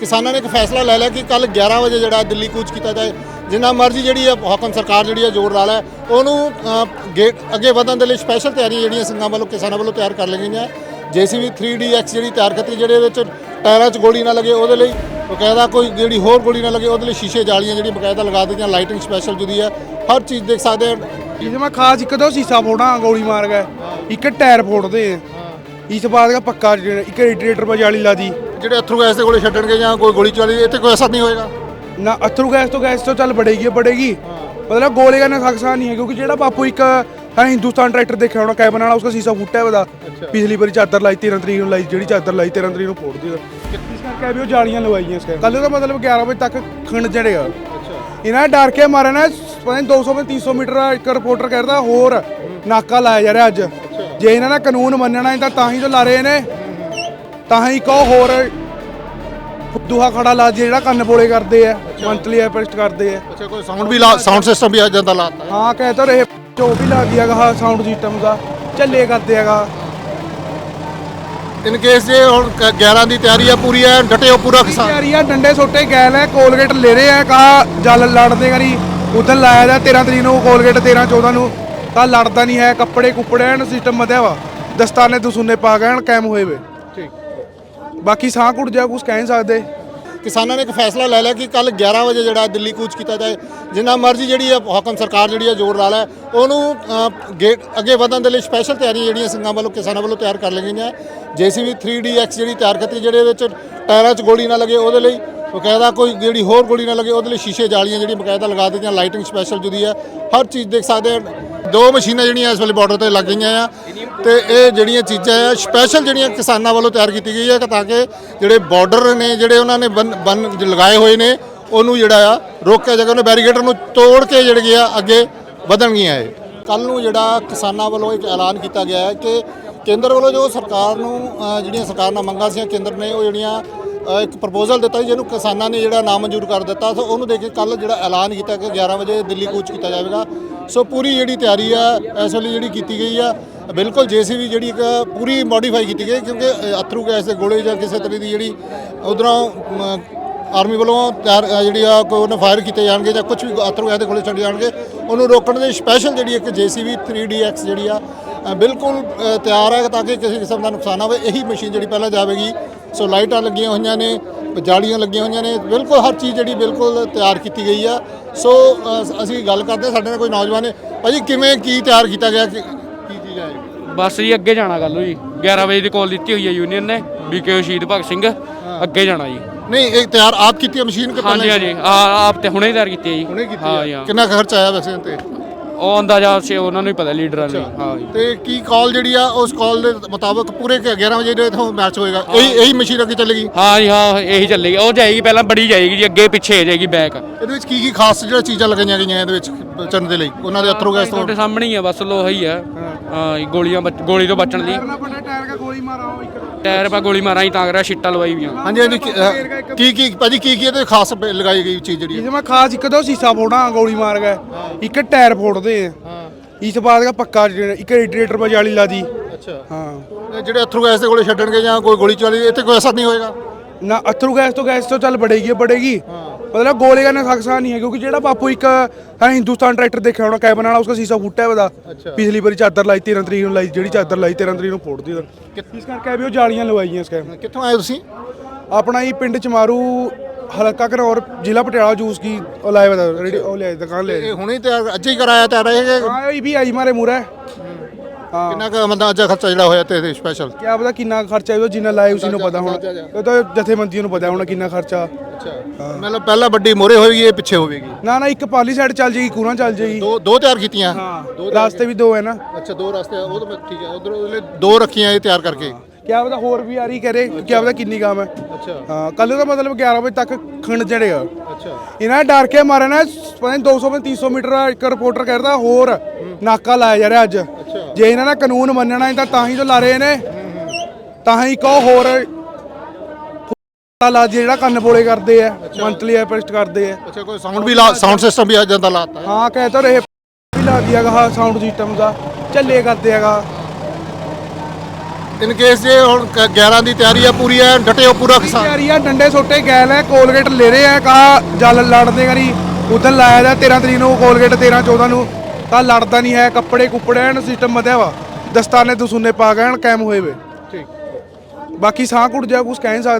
ਕਿਸਾਨਾਂ ਨੇ ਇੱਕ ਫੈਸਲਾ ਲੈ ਲਿਆ ਕਿ ਕੱਲ 11 ਵਜੇ ਜਿਹੜਾ ਦਿੱਲੀ ਕੂਚ ਕੀਤਾ ਜਾਏ। ਜਿੰਨਾ ਮਰਜ਼ੀ ਜਿਹੜੀ ਹੈ ਹੁਕਮ ਸਰਕਾਰ ਜਿਹੜੀ ਹੈ ਜ਼ੋਰ ਲਾ ਲੈ ਉਹਨੂੰ ਗੇਟ ਅੱਗੇ ਵਧਣ ਦੇ ਲਈ ਸਪੈਸ਼ਲ ਤਿਆਰੀਆਂ ਜਿਹੜੀਆਂ ਸਿੰਘਾਂ ਵੱਲੋਂ, ਕਿਸਾਨਾਂ ਵੱਲੋਂ ਤਿਆਰ ਕਰ ਲਈਆਂ ਗਈਆਂ। ਜੀਸੀਬੀ 3DX ਜਿਹੜੀ ਤਿਆਰ ਕੀਤੀ ਜਿਹੜੇ ਵਿੱਚ ਟਾਇਰਾਂ 'ਚ ਗੋਲੀ ਨਾ ਲੱਗੇ, ਉਹਦੇ ਲਈ ਬਕਾਇਦਾ ਕੋਈ ਜਿਹੜੀ ਹੋਰ ਗੋਲੀ ਨਾ ਲੱਗੇ, ਉਹਦੇ ਲਈ ਸ਼ੀਸ਼ੇ ਜਾਲੀਆਂ ਜਿਹੜੀ ਬਕਾਇਦਾ ਲਗਾ ਦਿੱਤੀਆਂ ਲਾਈਟਿੰਗ ਸਪੈਸ਼ਲ ਜਿਹਦੀ ਹੈ, ਹਰ ਚੀਜ਼ ਦੇਖ ਸਕਦੇ ਹੋ। ਇਸ ਮੈਂ ਖਾਸ ਇੱਕ ਦੋ ਸੀਸਾ ਫੋੜਾਂ ਗੋਲੀ ਮਾਰ ਗਏ। ਇੱਕ ਟਾਇਰ ਫੋੜਦੇ ਆ। ਇਸ ਬਾਅਦ ਦਾ ਪੱਕਾ ਇੱਕ ਰੇਡੀਏਟਰ ਬਜਾਲੀ ਲਾ ਦੀ। ਜਿਹੜੇ ਅਥਰੂ ਗੈਸ ਦੇ ਗੋਲੇ ਛੱਡਣਗੇ ਜਾਂ ਕੋਈ ਗੋਲੀ ਚਲਾਈ ਇੱਥੇ ਕੋਈ ਐਸਾ ਨਹੀਂ ਹੋਏਗਾ ਨਾ ਅਥਰੂ ਗੈਸ ਤੋਂ ਗੈਸ ਤੋਂ ਚੱਲ ਬੜੇਗੀ ਬੜੇਗੀ ਮਤਲਬ गोले का ना खकसा नहीं है क्योंकि जेड़ा बापू एक है हिंदुस्तान ट्रैक्टर देखा होना कैबन वाला उसका शीशा फूटा है बता पिछली बारी चादर लाई तेरह तरीक लाई जी चादर लाई तेरह तरीक फोड़ दी इस करके भी जालियां लवाई इसके कल तो मतलब ग्यारह बजे तक खंड जड़ेगा इन्हें डर के मारे ना पता दो सौ तीन सौ मीटर एक रिपोर्टर कहता होर नाका लाया जा रहा अज जे इन्होंने कानून मनना है तो ही तो ला रहे ने ਤਾਂ ਹੀ ਕੋ ਹੋਰ ਦੂਹਾ ਖੜਾ ਲਾ ਜਿਹੜਾ ਕੰਨ ਬੋਲੇ ਕਰਦੇ ਆ ਮੰਥਲੀ ਅਰੈਸਟ ਕਰਦੇ ਆ। ਅੱਛਾ ਕੋਈ ਸਾਊਂਡ ਵੀ ਲਾ ਸਾਊਂਡ ਸਿਸਟਮ ਵੀ ਆ ਜਾਂਦਾ ਲਾਤਾ। ਹਾਂ ਕਹਿ ਤਾਂ ਰਹੇ ਜੋ ਵੀ ਲਾ ਦਿਆਗਾ ਹਾਂ ਸਾਊਂਡ ਸਿਸਟਮ ਦਾ ਚੱਲੇ ਕਰਦੇ ਹੈਗਾ। ਇਨ ਕੇਸ ਜੇ ਹੁਣ ਕ- 11 ਦੀ ਤਿਆਰੀ ਆ ਪੂਰੀ ਹੈ ਡਟੇ ਹੋ ਪੂਰਾ ਕਿਸਾਨ ਤਿਆਰੀ ਆ ਡੰਡੇ ਸੋਟੇ ਗੈਲ ਹੈ ਕੋਲਗੇਟ ਲੈ ਰਹੇ ਆ ਕਹਾ ਜਲ ਲੜਦੇ ਕਰੀ ਉਦੋਂ ਲਾਇਆ ਦਾ 13 ਤਰੀਕ ਨੂੰ ਕੋਲਗੇਟ 13 14 ਨੂੰ ਤਾਂ ਲੜਦਾ ਨਹੀਂ ਹੈ ਕੱਪੜੇ ਕੁੱਪੜੇ ਐਨ ਸਿਸਟਮ ਮਧਿਆ ਵਾ। ਦਸਤਾਨੇ ਦਸੂਨੇ ਪਾ ਗਏ ਐਨ ਕਾਇਮ ਹੋਏ ਵੇ। ਬਾਕੀ ਸਾਹ ਘੁੱਟ ਜਾ ਕੁਝ ਕਹਿ ਨਹੀਂ ਸਕਦੇ। ਕਿਸਾਨਾਂ ਨੇ ਇੱਕ ਫੈਸਲਾ ਲੈ ਲਿਆ ਕਿ ਕੱਲ 11 ਵਜੇ ਜਿਹੜਾ ਦਿੱਲੀ ਕੂਚ ਕੀਤਾ ਜਾਏ। ਜਿੰਨਾ ਮਰਜ਼ੀ ਜਿਹੜੀ ਹੈ ਹੁਕਮ ਸਰਕਾਰ ਜਿਹੜੀ ਹੈ ਜ਼ੋਰ ਲਾ ਲੈ, ਉਹਨੂੰ ਗੇਟ ਅੱਗੇ ਵਧਣ ਦੇ ਲਈ ਸਪੈਸ਼ਲ ਤਿਆਰੀਆਂ ਜਿਹੜੀਆਂ ਸਿੰਘਾਂ ਵੱਲੋਂ, ਕਿਸਾਨਾਂ ਵੱਲੋਂ ਤਿਆਰ ਕਰ ਲਈਆਂ ਗਈਆਂ। ਜੀਸੀਬੀ 3DX ਜਿਹੜੀ ਤਿਆਰ ਕੀਤੀ, ਜਿਹੜੇ ਵਿੱਚ ਟਾਇਰਾਂ 'ਚ ਗੋਲੀ ਨਾ ਲੱਗੇ ਉਹਦੇ ਲਈ, ਬਕਾਇਦਾ ਕੋਈ ਜਿਹੜੀ ਹੋਰ ਗੋਲੀ ਨਾ ਲੱਗੇ ਉਹਦੇ ਲਈ ਸ਼ੀਸ਼ੇ, ਜਾਲੀਆਂ ਜਿਹੜੀਆਂ ਬਕਾਇਦਾ ਲਗਾ ਦਿੱਤੀਆਂ ਲਾਈਟਿੰਗ ਸਪੈਸ਼ਲ ਜਿਹਦੀ ਹੈ ਹਰ ਚੀਜ਼ ਦੇਖ ਸਕਦੇ ਹੋ ਦੋ ਮਸ਼ੀਨਾਂ ਜਿਹੜੀਆਂ ਇਸ ਵੇਲੇ ਬਾਰਡਰ ਤੇ ਲੱਗ ਗਈਆਂ ਆ ਤੇ ਇਹ ਜਿਹੜੀਆਂ ਚੀਜ਼ਾਂ ਆ ਸਪੈਸ਼ਲ ਜਿਹੜੀਆਂ ਕਿਸਾਨਾਂ ਵੱਲੋਂ ਤਿਆਰ ਕੀਤੀ ਗਈ ਹੈ ਕਿ ਤਾਂ ਕਿ ਜਿਹੜੇ ਬਾਰਡਰ ਨੇ, ਜਿਹੜੇ ਉਹਨਾਂ ਨੇ ਬੰਨ ਬੰਨ ਲਗਾਏ ਹੋਏ ਨੇ, ਉਹਨੂੰ ਜਿਹੜਾ ਆ ਰੋਕਿਆ ਜਾਏਗਾ ਉਹਨੇ ਬੈਰੀਗੇਟਰ ਨੂੰ ਤੋੜ ਕੇ ਜਿਹੜੇ ਆ, ਅੱਗੇ ਵਧਣਗੀਆਂ ਇਹ। ਕੱਲ ਨੂੰ ਜਿਹੜਾ ਕਿਸਾਨਾਂ ਵੱਲੋਂ ਇੱਕ ਐਲਾਨ ਕੀਤਾ ਗਿਆ ਹੈ ਕਿ ਕੇਂਦਰ ਵੱਲੋਂ ਜੋ ਸਰਕਾਰ ਨੂੰ ਜਿਹੜੀਆਂ ਸਰਕਾਰ ਨਾਲ ਮੰਗਾਂ ਸੀ ਕੇਂਦਰ ਨੇ ਉਹ ਜਿਹੜੀਆਂ ਇੱਕ ਪ੍ਰਪੋਜ਼ਲ ਦਿੱਤਾ ਸੀ ਜਿਹਨੂੰ ਕਿਸਾਨਾਂ ਨੇ ਜਿਹੜਾ ਨਾਮਨਜ਼ੂਰ ਕਰ ਦਿੱਤਾ, ਸੋ ਉਹਨੂੰ ਦੇ ਕੇ ਕੱਲ ਜਿਹੜਾ ਐਲਾਨ ਕੀਤਾ ਕਿ 11 ਵਜੇ ਦਿੱਲੀ ਕੂਚ ਕੀਤਾ ਜਾਵੇਗਾ। ਸੋ ਪੂਰੀ ਜਿਹੜੀ ਤਿਆਰੀ ਆ, ਇਸ ਵੇਲੇ ਜਿਹੜੀ ਕੀਤੀ ਗਈ ਆ, ਬਿਲਕੁਲ ਜੇਸੀਬੀ ਜਿਹੜੀ ਇੱਕ ਪੂਰੀ ਮੋਡੀਫਾਈ ਕੀਤੀ ਗਈ, ਕਿਉਂਕਿ ਅਥਰੂ ਗੈਸ ਦੇ ਗੋਲੇ ਜਾਂ ਕਿਸੇ ਤਰ੍ਹਾਂ ਦੀ ਜਿਹੜੀ ਉਧਰੋਂ ਆਰਮੀ ਵੱਲੋਂ ਤਿਆਰ ਜਿਹੜੀ ਆ, ਕੋਈ ਉਹਨੇ ਫਾਇਰ ਕੀਤੇ ਜਾਣਗੇ ਜਾਂ ਕੁਝ ਵੀ ਅਥਰੂ ਗੈਸ ਦੇ ਗੋਲੇ ਛੱਡੇ ਜਾਣਗੇ, ਉਹਨੂੰ ਰੋਕਣ ਦੇ ਸਪੈਸ਼ਲ ਜਿਹੜੀ ਇੱਕ ਜੇਸੀਬੀ 3DX ਜਿਹੜੀ ਆ ਬਿਲਕੁਲ ਤਿਆਰ ਹੈ ਤਾਂ ਕਿ ਕਿਸੇ ਕਿਸਮ ਦਾ ਨੁਕਸਾਨ ਨਾ ਹੋਵੇ। ਇਹੀ ਮਸ਼ੀਨ ਜਿਹੜੀ ਪਹਿਲਾਂ ਜਾਵੇਗੀ ਸੋ ਲਾਈਟਾਂ ਲੱਗੀਆਂ ਹੋਈਆਂ ਨੇ ਜਾਲੀਆਂ ਲੱਗੀਆਂ ਹੋਈਆਂ ਨੇ ਬਿਲਕੁਲ ਹਰ ਚੀਜ਼ ਜਿਹੜੀ ਬਿਲਕੁਲ ਤਿਆਰ ਕੀਤੀ ਗਈ ਆ। ਸੋ ਅਸੀਂ ਗੱਲ ਕਰਦੇ ਹਾਂ, ਸਾਡੇ ਨਾਲ ਕੋਈ ਨੌਜਵਾਨ ਨੇ। ਭਾਜੀ ਕਿਵੇਂ ਕੀ ਤਿਆਰ ਕੀਤਾ ਗਿਆ ਕਿ- ਕੀ ਚੀਜ਼ ਹੈ ਇਹ? ਬਸ ਜੀ ਅੱਗੇ ਜਾਣਾ ਕੱਲ ਨੂੰ ਜੀ 11 ਵਜੇ ਦੀ ਕਾਲ ਦਿੱਤੀ ਹੋਈ ਹੈ ਯੂਨੀਅਨ ਨੇ ਬੀਕੇ ਸ਼ਹੀਦ ਭਗਤ ਸਿੰਘ। ਅੱਗੇ ਜਾਣਾ ਜੀ। ਨਹੀਂ ਇਹ ਤਿਆਰ ਆਪ ਕੀਤੀ ਮਸ਼ੀਨ ਕਿ ਹਾਂਜੀ ਪਹਿਲਾਂ ਹਾਂਜੀ ਆਪ ਤੇ ਹੁਣੇ ਹੀ ਤਿਆਰ ਕੀਤੀ ਹੈ ਜੀ। ਹੁਣੇ ਕੀਤੀ ਹਾਂ ਕਿੰਨਾ ਕੁ ਖਰਚਾ ਆਇਆ ਵੈਸੇ ਤੇ? ਉਹ ਅੰਦਾਜ਼ਾ ਸੇ ਉਹਨਾਂ ਨੂੰ ਹੀ ਪਤਾ ਲੀਡਰਾਂ ਨੂੰ ਹਾਂ। ਜੀ ਤੇ ਕੀ ਕਾਲ ਜਿਹੜੀ ਆ ਉਸ ਕਾਲ ਦੇ ਮੁਤਾਬਕ ਪੂਰੇ ਕਿ 11 ਵਜੇ ਦੇ ਇਥੋਂ ਮੈਚ ਹੋਏਗਾ? ਇਹੀ ਇਹੀ ਮਸ਼ੀਨ ਅੱਗੇ ਚੱਲੇਗੀ? ਹਾਂ ਜੀ ਹਾਂ ਇਹੀ ਚੱਲੇਗੀ। ਉਹ ਜਾਏਗੀ ਪਹਿਲਾਂ ਬੜੀ ਜਾਏਗੀ ਜੀ ਅੱਗੇ ਪਿੱਛੇ ਹੋ ਜਾਏਗੀ ਬੈਕ ਇਹਦੇ ਵਿੱਚ ਕੀ ਕੀ ਖਾਸ ਜਿਹੜਾ ਚੀਜ਼ਾਂ ਲਗਾਈਆਂ ਗਈਆਂ ਇਹਦੇ ਵਿੱਚ ਬਚਣ ਦੇ ਲਈ? ਉਹਨਾਂ ਦੇ ਅਥਰੂ ਗੈਸ ਤੋਂ? ਤੁਹਾਡੇ ਸਾਹਮਣੇ ਹੀ ਆ ਬਸ ਲੋਹਾ ਹੀ ਆ। ਹਾਂ। ਜੀ ਗੋਲੀਆਂ ਬਚ- ਗੋਲੀ ਤੋਂ ਬਚਣ ਲਈ ਟਾਇਰ ਦਾ ਗੋਲੀ ਮਾਰਾਓ ਇੱਕ ਟਾਇਰ ਪਾ ਗੋਲੀ ਮਾਰਾਂ ਹੀ ਤਾਂ ਕਰਿਆ ਛਿੱਟਾ ਲਵਾਈ ਵੀ ਆ ਹਾਂਜੀ ਹਾਂਜੀ ਕੀ- ਅਹ, ਕੀ ਕੀ ਭਾਜੀ ਕੀ ਕੀ ਇਹਦੇ ਖਾਸ ਪ- ਲਗਾਈ ਗਈ ਚੀਜ਼ ਜਿਹੜੀ ਮੈਂ ਖਾਸ ਇੱਕ ਦੋ ਸੀਸਾ ਫੋੜਾ ਗੋਲੀ ਮਾਰ ਗਿਆ ਇੱਕ ਟਾਇਰ ਫੋੜਦੇ करते हैं ਹਾਂ इस बार का पक्का एक रेडिएटर पर जाली ला दी ਅੱਛਾ हाँ ਤੇ ਜਿਹੜੇ ਅਥਰੂ ਗੈਸ ਦੇ ਗੋਲੇ ਛੱਡਣਗੇ ਜਾਂ ਕੋਈ ਗੋਲੀ ਚਲਾਈ ਇੱਥੇ ਕੋਈ ਅਸਰ ਨਹੀਂ ਹੋਏਗਾ ना अथरू गैस तो गैस तो चल बढ़ेगी ही बढ़ेगी मतलब गोले का नकसान नहीं है क्योंकि जेड़ा बापू एक है हिंदुस्तान ट्रैक्टर देखा होना कैबिन वाला उसका शीशा फूटा है अच्छा। बता पिछली बारी चादर लाई तेरह तरीक नूं लाई जेड़ी चादर लाई तेरह तरीक नूं फोड़ दी इस करके भी वो जालियां लवाई हैं इस कैब ਕਿੱਥੋਂ ਆਏ ਤੁਸੀਂ ਆਪਣਾ ਹੀ ਪਿੰਡ ਚਮਾਰੂ ਹਲਕਾ ਘਨੌਰ ਜ਼ਿਲ੍ਹਾ ਪਟਿਆਲਾ ਜੂਸ ਕੀ ਉਹ ਲਾਇਆ ਵਦਾ ਰੇਡੀ ਉਹ ਲਿਆ ਦੁਕਾਨ ਲੈ ਇਹ ਹੁਣੇ ਤਿਆਰ ਅੱਜ ਹੀ ਕਰਾਇਆ ਤਿਆਰ ਇਹ? ਹਾਂ ਇਹ ਵੀ ਆਈ ਮਾਰੇ ਮੂਰੇ ਹਾਂ। ਕਿੰਨਾ ਕੁ ਮਤਲਬ ਅੱਜ ਖਰਚਾ ਜਿਹੜਾ ਹੋਇਆ ਤੇ ਸਪੈਸ਼ਲ ਕਿਆ ਪਤਾ ਕਿੰਨਾ ਖਰਚਾ ਹੈ ਉਹ ਜਿੰਨਾ ਲਾਇਆ ਉਸੇ ਨੂੰ ਪਤਾ ਹੁਣ। ਉਹ ਤਾਂ ਜਥੇਬੰਦੀਆਂ ਨੂੰ ਪਤਾ ਹੋਣਾ ਕਿੰਨਾ ਖਰਚਾ। ਅੱਛਾ। ਮਤਲਬ ਪਹਿਲਾਂ ਵੱਡੀ ਮੋਰੇ ਹੋਏਗੀ ਇਹ ਪਿੱਛੇ ਹੋਵੇਗੀ? ਨਾ ਨਾ ਇੱਕ ਪਾਲੀ ਸਾਈਡ ਚੱਲ ਜਾਏਗੀ ਕੂਰਾਂ ਚੱਲ ਜਾਏਗੀ। ਦੋ ਦੋ ਤਿਆਰ ਕੀਤੀਆਂ? ਹਾਂ ਰਾਸਤੇ ਵੀ ਦੋ ਹੈ ਨਾ। ਅੱਛਾ ਦੋ ਰਸਤੇ ਉਹ ਤਾਂ ਠੀਕ ਹੈ ਉਧਰ ਦੋ ਰੱਖੀਆਂ ਇਹ ਤਿਆਰ ਕਰਕੇ। ਕਿਆ ਪਤਾ ਹੋਰ ਵੀ ਆ ਰਹੀ ਕਰੇ ਕਿਆ ਪਤਾ ਕਿੰਨੀ ਕੰਮ ਹੈ। ਅੱਛਾ। ਹਾਂ ਕੱਲ ਦਾ ਮਤਲਬ 11 ਵਜੇ ਤੱਕ ਖੰਡ ਜੜੇਗਾ ਅੱਛਾ। ਇਹਨਾਂ ਨੇ ਡਰ ਕੇ ਮਾਰੇ ਨਾ ਪਤਾ ਨਹੀਂ 200 ਤੋਂ 300 ਮੀਟਰ ਇੱਕ ਰਿਪੋਰਟਰ ਕਹਿੰਦਾ ਹੋਰ ਨਾਕਾ ਲਾਇਆ ਜਾ ਰਿਹਾ ਅੱਜ। ਜੇ ਇਹਨਾਂ ਦਾ ਕਾਨੂੰਨ ਮੰਨਣਾ ਹੈ ਤਾਂ ਤਾਂ ਹੀ ਤਾਂ ਲਾ ਰਹੇ ਨੇ। ਤਾਂ ਹੀ ਕੋ ਹੋਰ ਲਾ ਜਿਹੜਾ ਕੰਨ ਬੋਲੇ ਕਰਦੇ ਆ ਮੰਥਲੀ ਅਰੈਸਟ ਕਰਦੇ ਆ। ਅੱਛਾ ਕੋਈ ਸਾਊਂਡ ਵੀ ਲਾ ਸਾਊਂਡ ਸਿਸਟਮ ਵੀ ਆ ਜਾਂਦਾ ਲਾਤਾ ਹਾਂ। ਕਹਿ ਤਾਂ ਰਹੇ ਵੀ ਲਾ ਦਿਆਗਾ ਸਾਊਂਡ ਸਿਸਟਮ ਦਾ। ਚੱਲੇ ਕਰਦੇ ਹੈਗਾ ਇਨ ਕੇਸ ਜੇ ਹੁਣ ਕ- 11 ਦੀ ਤਿਆਰੀ ਆ ਪੂਰੀ ਹੈ ਡਟਿਓ ਪੂਰਾ ਕਿਸਾਨ। ਯਾਰੀ ਆ ਡੰਡੇ ਸੋਟੇ ਗੈਲ ਹੈ ਕੋਲਗੇਟ ਲੈ ਰਹੇ ਆ ਕਹਾ ਜਲ ਲੜਦੇ ਕਰੀ ਉਦੋਂ ਲਾਇਆ ਦਾ 13 ਤਰੀਕ ਨੂੰ ਕੋਲਗੇਟ 13 14 ਨੂੰ ਤਾਂ ਲੜਦਾ ਨਹੀਂ ਹੈ ਕੱਪੜੇ ਕੁੱਪੜੇ ਐਨ ਸਿਸਟਮ ਵਧਿਆ ਵਾ। ਦਸਤਾਨੇ ਦਸੂਨੇ ਪਾ ਗਏ ਐਨ ਕਾਇਮ ਹੋਏ ਵੇ। ਠੀਕ। ਬਾਕੀ ਸਾਹ ਕੁੱਟ ਜਾ ਕੁਛ ਕਹਿ ਨਹੀਂ ਸਕਦੇ।